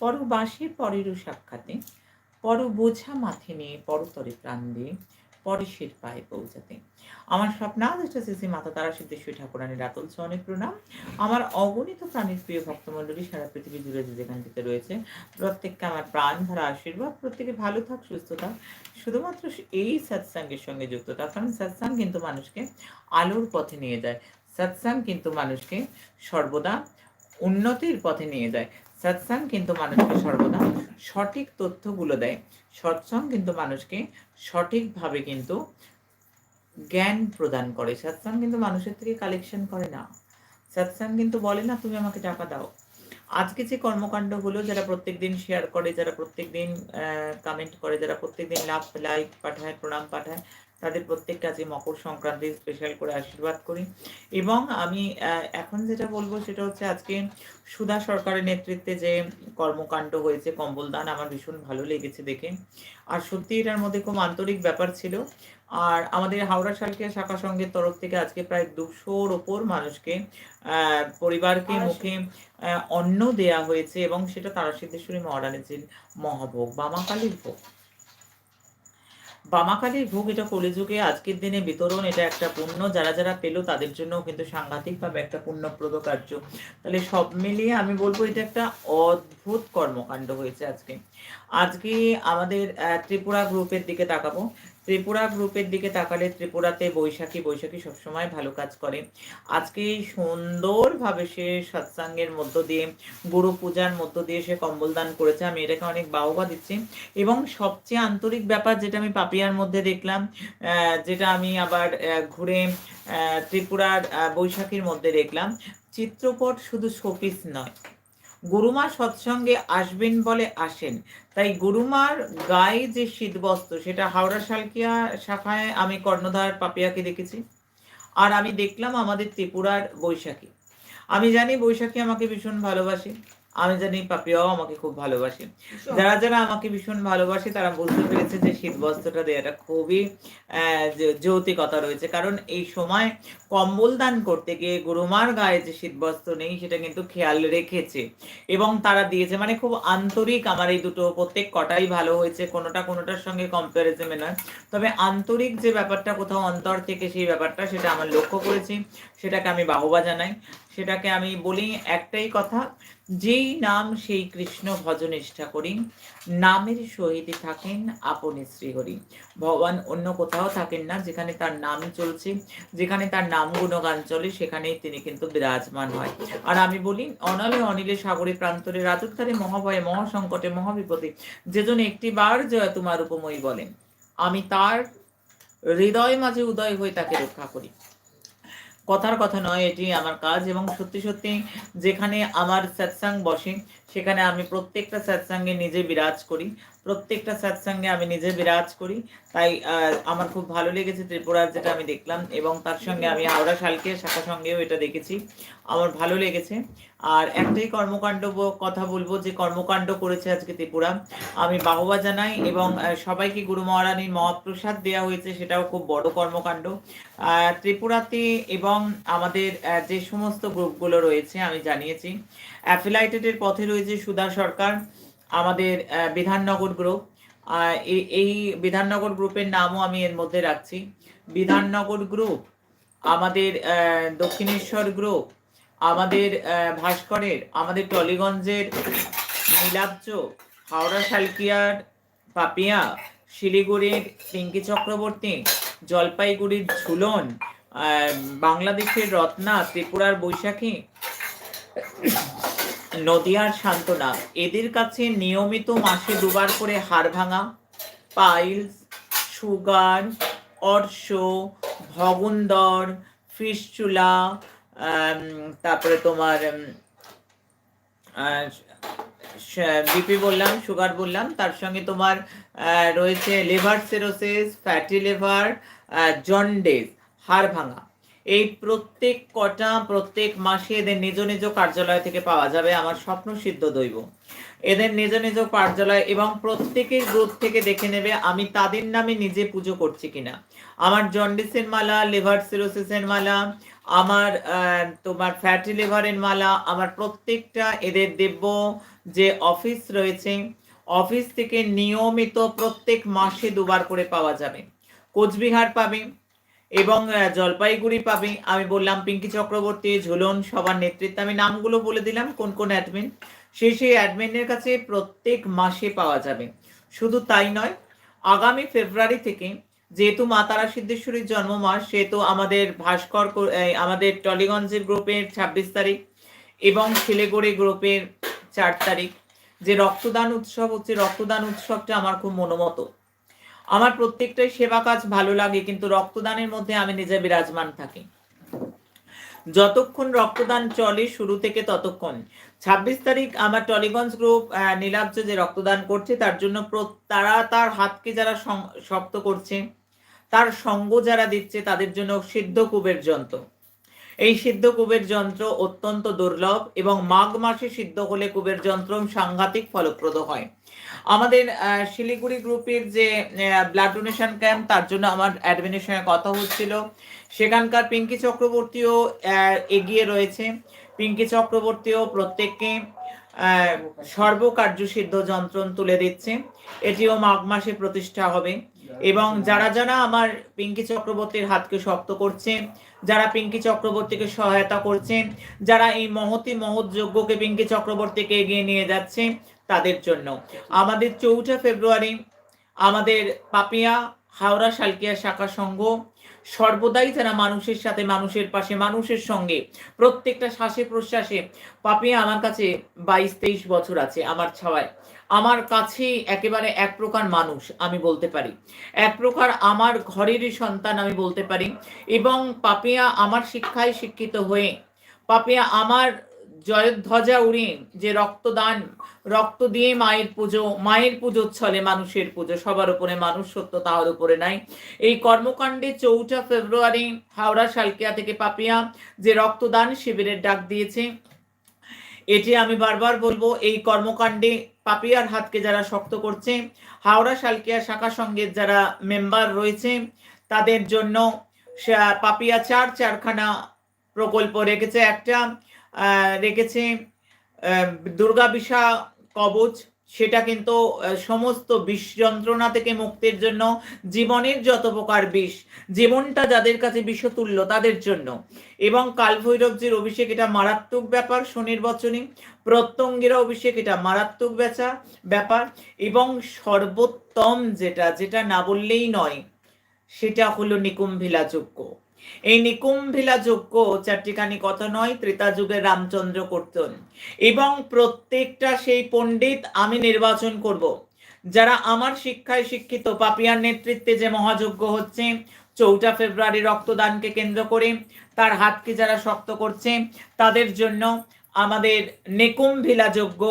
পরবাসে পরেরও সাক্ষাতে, পর বোঝা মাথে নিয়ে পরতরে প্রাণ দিয়ে পরেশের পায়ে পৌঁছাতে। আমার স্বপ্নাদিষ্ট শ্রী মাতা তারা সিদ্ধেশ্বরী ঠাকুরানীর রাতল অনেক প্রণাম। আমার অগণিত প্রাণীর প্রিয় ভক্তমণ্ডলী সারা পৃথিবী জুড়ে যেখান থেকে রয়েছে, প্রত্যেককে আমার প্রাণ ভরা আশীর্বাদ। প্রত্যেকে ভালো থাক, সুস্থ থাক। শুধুমাত্র এই সৎসাঙ্গের সঙ্গে যুক্ত থাক কারণ সৎসাঙ্গ কিন্তু মানুষকে আলোর পথে নিয়ে যায়। সৎসাঙ্গ কিন্তু মানুষকে সর্বদা উন্নতির পথে নিয়ে যায়। সৎসাঙ্গ কিন্তু মানুষকে সর্বদা সঠিক তথ্যগুলো দেয়। সৎসঙ্গ কিন্তু মানুষকে সঠিকভাবে কিন্তু জ্ঞান প্রদান করে। সৎসাঙ্গ কিন্তু মানুষের থেকে কালেকশন করে না। সৎসাঙ্গ কিন্তু বলে, না, তুমি আমাকে টাকা দাও। আজকে যে কর্মকাণ্ডগুলো যারা প্রত্যেক দিন শেয়ার করে, যারা প্রত্যেক দিন কমেন্ট করে, যারা প্রত্যেক দিন লাভ লাইক পাঠায়, প্রণাম পাঠায় তাদের প্রত্যেককে আজকে মকর সংক্রান্তি স্পেশাল করে আশীর্বাদ করি। এবং আমি এখন যেটা বলব সেটা হচ্ছে আজকে সুধা সরকারের নেতৃত্বে যে কর্মকাণ্ড হয়েছে কম্বল দান আমার ভীষণ ভালো লেগেছে দেখে। আর সত্যি এটার মধ্যে খুব আন্তরিক ব্যাপার ছিল। আর আমাদের হাওড়া শালকিয়া শাখা সংঘের তরফ থেকে আজকে প্রায় দুশোর ওপর মানুষকে আহ, পরিবারকে মুখে অন্ন দেয়া হয়েছে এবং সেটা তারা সিদ্ধেশ্বরী মহারানীজির মহাভোগ বামাকালীর ভোগ। বামাকালীর ভোগ, এটা কলিযুগে আজকের দিনে বিতরণ, এটা একটা পুণ্য। যারা যারা পেল, তাদের জন্য কিন্তু সাংঘাতিকভাবে একটা পুণ্যপ্রদ কার্য। তাহলে সব মিলিয়ে আমি বলব, এটা একটা অদ্ভুত কর্মকাণ্ড হয়েছে আজকে। আজকে আমাদের ত্রিপুরা গ্রুপের দিকে তাকাবো। ত্রিপুরা গ্রুপের দিকে তাকালে ত্রিপুরাতে বৈশাখী বৈশাখী সবসময় ভালো কাজ করে। আজকে সুন্দরভাবে সে সৎসাঙ্গের মধ্য দিয়ে, গুরু পূজার মধ্য দিয়ে সে কম্বল দান করেছে। আমি এটাকে অনেক বাহবা দিচ্ছি। এবং সবচেয়ে আন্তরিক ব্যাপার যেটা আমি পাপিয়ার মধ্যে দেখলাম যেটা আমি আবার ঘুরে ত্রিপুরার বৈশাখীর মধ্যে দেখলাম চিত্রপট শুধু শোপিস নয়। গুরুমা সৎসঙ্গে আসবেন বলে আসেন। তাই গুরুমার গায়ে যে শীতবস্ত্র, সেটা হাওড়া শালকিয়া শাখায় আমি কর্ণধার পাপিয়াকে দেখেছি। আর আমি দেখলাম আমাদের ত্রিপুরার বৈশাখী। আমি জানি বৈশাখী আমাকে ভীষণ ভালোবাসে। আমি জানি পাপিয়াও আমাকে খুব ভালোবাসে। যারা যারা আমাকে ভীষণ ভালোবাসে তারা বুঝতে পেরেছে যে শীত বস্ত্রটা দেওয়াটা খুবই যৌতিকতা রয়েছে। কারণ এই সময় কম্বল দান করতে গিয়ে গুরুমার গায়ে যে শীত বস্ত্র নেই সেটা কিন্তু খেয়াল রেখেছে। এবং তারা দিয়েছে মানে খুব আন্তরিক আমার এই দুটো প্রত্যেক কটাই ভালো হয়েছে কোনোটা কোনোটার সঙ্গে কম্পারিজমে নয়। তবে আন্তরিক যে ব্যাপারটা কোথাও অন্তর থেকে সেই ব্যাপারটা সেটা আমার লক্ষ্য করেছি। সেটাকে আমি বাহবা জানাই। সেটাকে আমি বলি একটাই কথা যেই নাম সেই কৃষ্ণ ভজনিষ্ঠা করি, নামের সহিত থাকেন আপনি শ্রীহরি। ভগবান অন্য কোথাও থাকেন না, যেখানে তার নাম চলছে, যেখানে তার নাম গুণগান চলে, সেখানেই তিনি কিন্তু বিরাজমান হয়। আর আমি বলি, অনলে অনিলে সাগরে প্রান্তরে, রাজত্বারে মহাভয়ে, মহাসংকটে, মহাবিপদে যেজন একটি বার জয় তোমার উপময়ী বলেন। আমি তার হৃদয় মাঝে উদয় হয়ে তাকে রক্ষা করি। কথার কথা নয়, এটি আমার কাজ এবং সত্যি সত্যি যেখানে আমার সৎসাং বসে, সেখানে আমি প্রত্যেকটা সৎসাঙ্গে নিজে বিরাজ করি। প্রত্যেকটা সৎসাঙ্গে আমি নিজে বিরাজ করি। তাই আমার খুব ভালো লেগেছে ত্রিপুরার যেটা আমি দেখলাম এবং তার সঙ্গে আমি হাওড়া শালকে শাখা সঙ্গেও এটা দেখেছি। আমার ভালো লেগেছে। আর একটাই কর্মকাণ্ড কথা বলব যে কর্মকাণ্ড করেছে আজকে ত্রিপুরা। আমি বাহবা জানাই এবং সবাইকে গুরু মহারানীর মহাপ্রসাদ দেওয়া হয়েছে, সেটাও খুব বড় কর্মকাণ্ড। ত্রিপুরাতে এবং আমাদের যে সমস্ত গ্রুপগুলো রয়েছে, আমি জানিয়েছি। অ্যাফিলাইটেডের পথে রয়েছে সুধা সরকার, আমাদের বিধাননগর গ্রুপ। এই বিধাননগর গ্রুপের নামও আমি এর মধ্যে রাখছি। বিধাননগর গ্রুপ, আমাদের দক্ষিণেশ্বর গ্রুপ আমাদের ভাস্করের, আমাদের টলিগঞ্জের নীলাব্জ, হাওড়া শালকিয়ার পাপিয়া, শিলিগুড়ির পিঙ্কি চক্রবর্তী, জলপাইগুড়ির ঝুলন বাংলাদেশের রত্না, ত্রিপুরার বৈশাখী, নদিয়ার সান্ত্বনা এদের কাছে নিয়মিত মাসে দুবার করে হাড় ভাঙা, পাইলস, সুগার, অর্শ ভগন্দর ফিসচুলা তারপরে তোমার বিপি বললাম সুগার বললাম, তার সঙ্গে তোমার রয়েছে liver cirrhosis fatty liver jaundice হাড় ভাঙা। এই প্রত্যেক কটা, প্রত্যেক মাসে এদের নিজ নিজ কার্যালয় থেকে পাওয়া যাবে আমার স্বপ্ন সিদ্ধ দৈব। এদের নিজ নিজ কার্যালয় এবং প্রত্যেকের গ্রুপ থেকে দেখে নেবে আমি তাদের নামে নিজে পুজো করছি কিনা। আমার জন্ডিসের মালা লিভার সিরোসিসের মালা, আমার তোমার ফ্যাটি লিভারের মালা, আমার প্রত্যেকটা এদের দেব্য যে অফিস রয়েছে অফিস থেকে নিয়মিত প্রত্যেক মাসে দুবার করে পাওয়া যাবে। কোচবিহার পাবে এবং জলপাইগুড়ি পাবে। আমি বললাম, পিঙ্কি চক্রবর্তী, ঝুলন সবার নেতৃত্বে, আমি নামগুলো বলে দিলাম, কোন কোন অ্যাডমিন সেই সেই অ্যাডমিনের কাছে প্রত্যেক মাসে পাওয়া যাবে। শুধু তাই নয়, আগামী ফেব্রুয়ারি থেকে যেহেতু মা তারা সিদ্ধেশ্বরীর জন্ম মাস সেহেতু আমাদের ভাস্কর আমাদের টলিগঞ্জের গ্রুপের ছাব্বিশ তারিখ এবং শিলিগুড়ি গ্রুপের চার তারিখ। যে রক্তদান উৎসব, হচ্ছে রক্তদান উৎসবটা আমার খুব মনোমত। আমার প্রত্যেকটাই সেবা কাজ ভালো লাগে, কিন্তু রক্তদানের মধ্যে আমি নিজে বিরাজমান থাকি। যতক্ষণ রক্তদান চলে শুরু থেকে ততক্ষণ। ছাব্বিশ তারিখ আমার টলিগঞ্জ গ্রুপ নীলাব্জ যে রক্তদান করছে, তার জন্য তারা তার হাতকে যারা শক্ত করছে তার সঙ্গ যারা দিচ্ছে তাদের জন্য সিদ্ধ কুবের যন্ত্র। এই সিদ্ধ কুবের যন্ত্র অত্যন্ত দুর্লভ এবং মাঘ মাসে সিদ্ধ হলে কুবের যন্ত্র সাংঘাতিক ফলপ্রদ হয়। আমাদের শিলিগুড়ি গ্রুপের যে ব্লাড ডোনেশন ক্যাম্প তার জন্য আমার অ্যাডমিনের সঙ্গে কথা হচ্ছিল। সেখানকার পিঙ্কি চক্রবর্তীও এগিয়ে রয়েছে। পিঙ্কি চক্রবর্তীও প্রত্যেককে সর্বকার্য সিদ্ধ যন্ত্রণ তুলে দিচ্ছে। এটিও মাঘ মাসে প্রতিষ্ঠা হবে। এবং যারা যারা আমার পিঙ্কি চক্রবর্তীর হাতকে শক্ত করছে, যারা পিঙ্কি চক্রবর্তীকে সহায়তা করছে, যারা এই মহতি মহৎ যজ্ঞকে পিঙ্কি চক্রবর্তীকে এগিয়ে নিয়ে যাচ্ছে, তাদের জন্য। আমাদের চৌঠা ফেব্রুয়ারি আমাদের পাপিয়া হাওড়া শালকিয়া শাখা সংঘ সর্বদাই তারা মানুষের সাথে, মানুষের পাশে, মানুষের সঙ্গে। প্রত্যেকটা শ্বাসে প্রশ্বাসে পাপিয়া আমার কাছে বাইশ তেইশ বছর আছে আমার ছাওয়ায়। আমার কাছে একেবারে এক প্রকার মানুষ, আমি বলতে পারি। এক প্রকার আমার ঘরেরই সন্তান, আমি বলতে পারি। এবং পাপিয়া আমার শিক্ষায় শিক্ষিত হয়ে, পাপিয়া আমার জয়ধ্বজা উড়িয়ে যে রক্তদান, রক্ত দিয়ে মায়ের পুজো মায়ের পুজো ছলে মানুষের পুজো, সবার উপরে মানুষ সত্য তাহার উপরে নাই। এই কর্মকাণ্ডে চৌঠা ফেব্রুয়ারি হাওড়া শালকিয়া থেকে পাপিয়া যে রক্তদান শিবিরের ডাক দিয়েছে, এটি আমি বারবার বলব, এই কর্মকাণ্ডে পাপিয়ার হাতকে যারা শক্ত করছে, হাওড়া শালকিয়া শাখা সঙ্গের যারা মেম্বার রয়েছে, তাদের জন্য পাপিয়া চার চারখানা প্রকল্প রেখেছে। একটা রেখেছে দুর্গা বিশা কবচ, সেটা কিন্তু সমস্ত বিষ যন্ত্রণা থেকে মুক্তির জন্য জীবনের যত প্রকার বিষ, জীবনটা যাদের কাছে বিষতুল্য তাদের জন্য। এবং কালভৈরবজির অভিষেক এটা মারাত্মক ব্যাপার, শনির বচনে। প্রত্যঙ্গের অভিষেক এটা মারাত্মক বেচা, ব্যাপার। এবং সর্বোত্তম যেটা যেটা না বললেই নয়, সেটা হলো নিকুম্ভিলা এই নিকুম্ভিলা যজ্ঞ চারটিখানি কথা নয়, ত্রেতা যুগের রামচন্দ্র করতেন। এবং প্রত্যেকটা সেই পণ্ডিত আমি নির্বাচন করব। যারা আমার শিক্ষায় শিক্ষিত, পাপিয়ার নেতৃত্বে যে মহাযজ্ঞ হচ্ছে, চৌঠা ফেব্রুয়ারি রক্তদানকে কেন্দ্র করে, তার হাতকে যারা শক্ত করছে, তাদের জন্য আমাদের নিকুম্ভিলা যজ্ঞ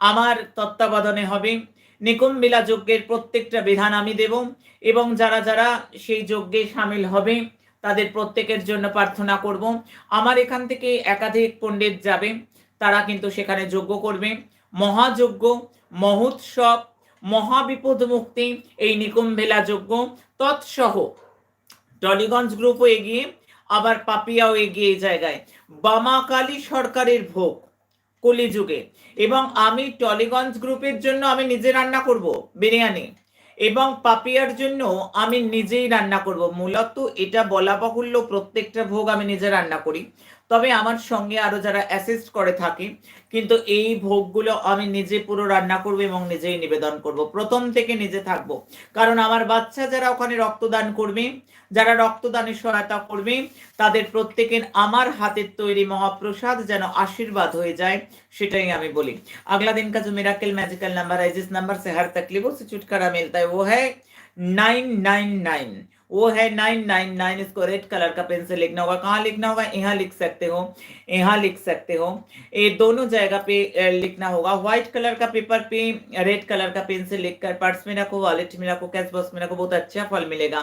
আমার তত্ত্বাবধানে হবে। নিকুম্ভিলা যজ্ঞের প্রত্যেকটা বিধান আমি দেব এবং যারা যারা সেই যজ্ঞে সামিল হবে তাদের প্রত্যেকের জন্য প্রার্থনা করব। আমার এখান থেকে একাধিক পণ্ডিত যাবে, তারা কিন্তু সেখানে যজ্ঞ করবে। মহাযজ্ঞ, মহোৎসব, মহাবিপদ মুক্তি, এই নিকুম্ভেলা যজ্ঞ, তৎসহ। টলিগঞ্জ গ্রুপও এগিয়ে, আবার পাপিয়াও এগিয়ে এই জায়গায়। বামাকালী সরকারের ভোগ, কলিযুগে। এবং আমি টলিগঞ্জ গ্রুপের জন্য আমি নিজে রান্না করব, বিরিয়ানি। এবং পাপিয়ার জন্য আমি নিজেই রান্না করব। মূলত এটা বলা বাহুল্য প্রত্যেকটা ভোগ আমি নিজে রান্না করি। তবে আমার সঙ্গে আরো যারা অ্যাসিস্ট করে থাকে কিন্তু এই ভোগগুলো আমি নিজে পুরো রান্না করব এবং নিজেই নিবেদন করব প্রথম থেকে নিজে থাকব কারণ আমার বাচ্চা যারা ওখানে রক্তদান করবে যারা রক্তদানে সহায়তা করবে তাদের প্রত্যেকের আমার হাতের তৈরি মহাপ্রসাদ যেন আশীর্বাদ হয়ে যায় সেটাই আমি বলি अगला दिन का जो मिराकल मैजिकल नंबर है जिस नंबर से हर तकलीफों से छुटकारा मिलता है वो है नाइन नाइन नाइन वो है नाइन नाइन नाइन इसको रेड कलर का पेन से लिखना होगा कहाँ लिखना होगा यहाँ लिख सकते हो यहाँ लिख सकते हो ये दोनों जगह पे अ, लिखना होगा व्हाइट कलर का पेपर पे रेड कलर का पेन से लिखकर पर्स में रखो वॉलेट में रखो कैश बॉक्स में रखो बहुत अच्छा फल मिलेगा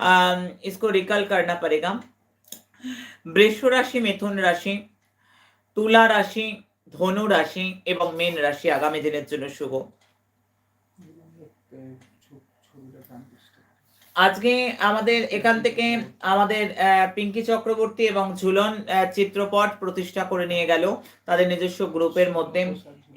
अम, इसको रिकल करना पड़ेगा বৃষ রাশি মিথুন রাশি তুলা রাশি ধনু রাশি এবং মীন রাশি আগামী দিনের জন্য শুভ আজকে আমাদের এখান থেকে আমাদের পিঙ্কি চক্রবর্তী এবং ঝুলন চিত্রপট প্রতিষ্ঠা করে নিয়ে গেল। তাদের নিজস্ব গ্রুপের মধ্যে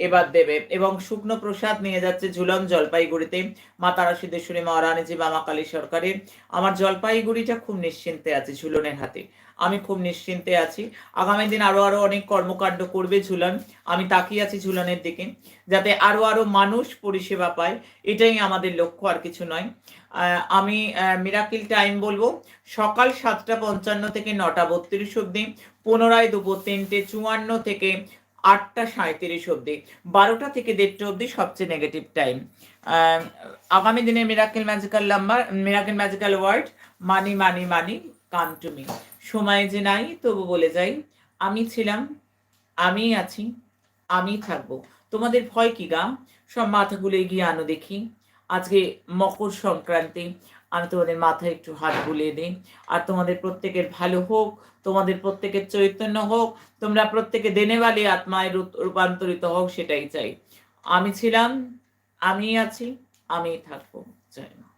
এবার দেবে এবং শুকনো প্রসাদ নিয়ে যাচ্ছে ঝুলন জলপাইগুড়িতে। মা তারা সিদ্ধেশ্বরী মহারানীজি, বামা কালী সরকারের আমার জলপাইগুড়িটা খুব নিশ্চিন্তে আছে ঝুলনের হাতে। আমি খুব নিশ্চিন্তে আছি। আগামী দিন আরও আরও অনেক কর্মকাণ্ড করবে ঝুলন। আমি তাকিয়ে আছি ঝুলনের দিকে, যাতে আরও আরও মানুষ পরিষেবা পায়। এটাই আমাদের লক্ষ্য, আর কিছু নয়। আমি মিরাকিল টাইম বলব। সকাল সাতটা পঞ্চান্ন থেকে নটা বত্রিশ অব্দি পুনরায় দুপুর তিনটে চুয়ান্ন থেকে আটটা সাঁত্রিশ অব্দি বারোটা থেকে দেড়টা অব্দি সবচেয়ে নেগেটিভ টাইম আগামী দিনে miracle magical number miracle magical word money money money come to me সময় যে নাই, তবু বলে যাই, আমি ছিলাম আমি আছি আমি থাকব। তোমাদের ভয় কি গা? সব মাথাগুলো এগিয়ে আনো দেখি। আজকে মকর সংক্রান্তি আমি তোমাদের মাথায় একটু হাত বুলিয়ে দিই। আর তোমাদের প্রত্যেকের ভালো হোক, তোমাদের প্রত্যেকের চৈতন্য হোক, তোমরা প্রত্যেকে দেনেওয়ালি আত্মায় রূপ- রূপান্তরিত হোক, সেটাই চাই। আমি ছিলাম আমি আছি আমি থাকব। জয় মা।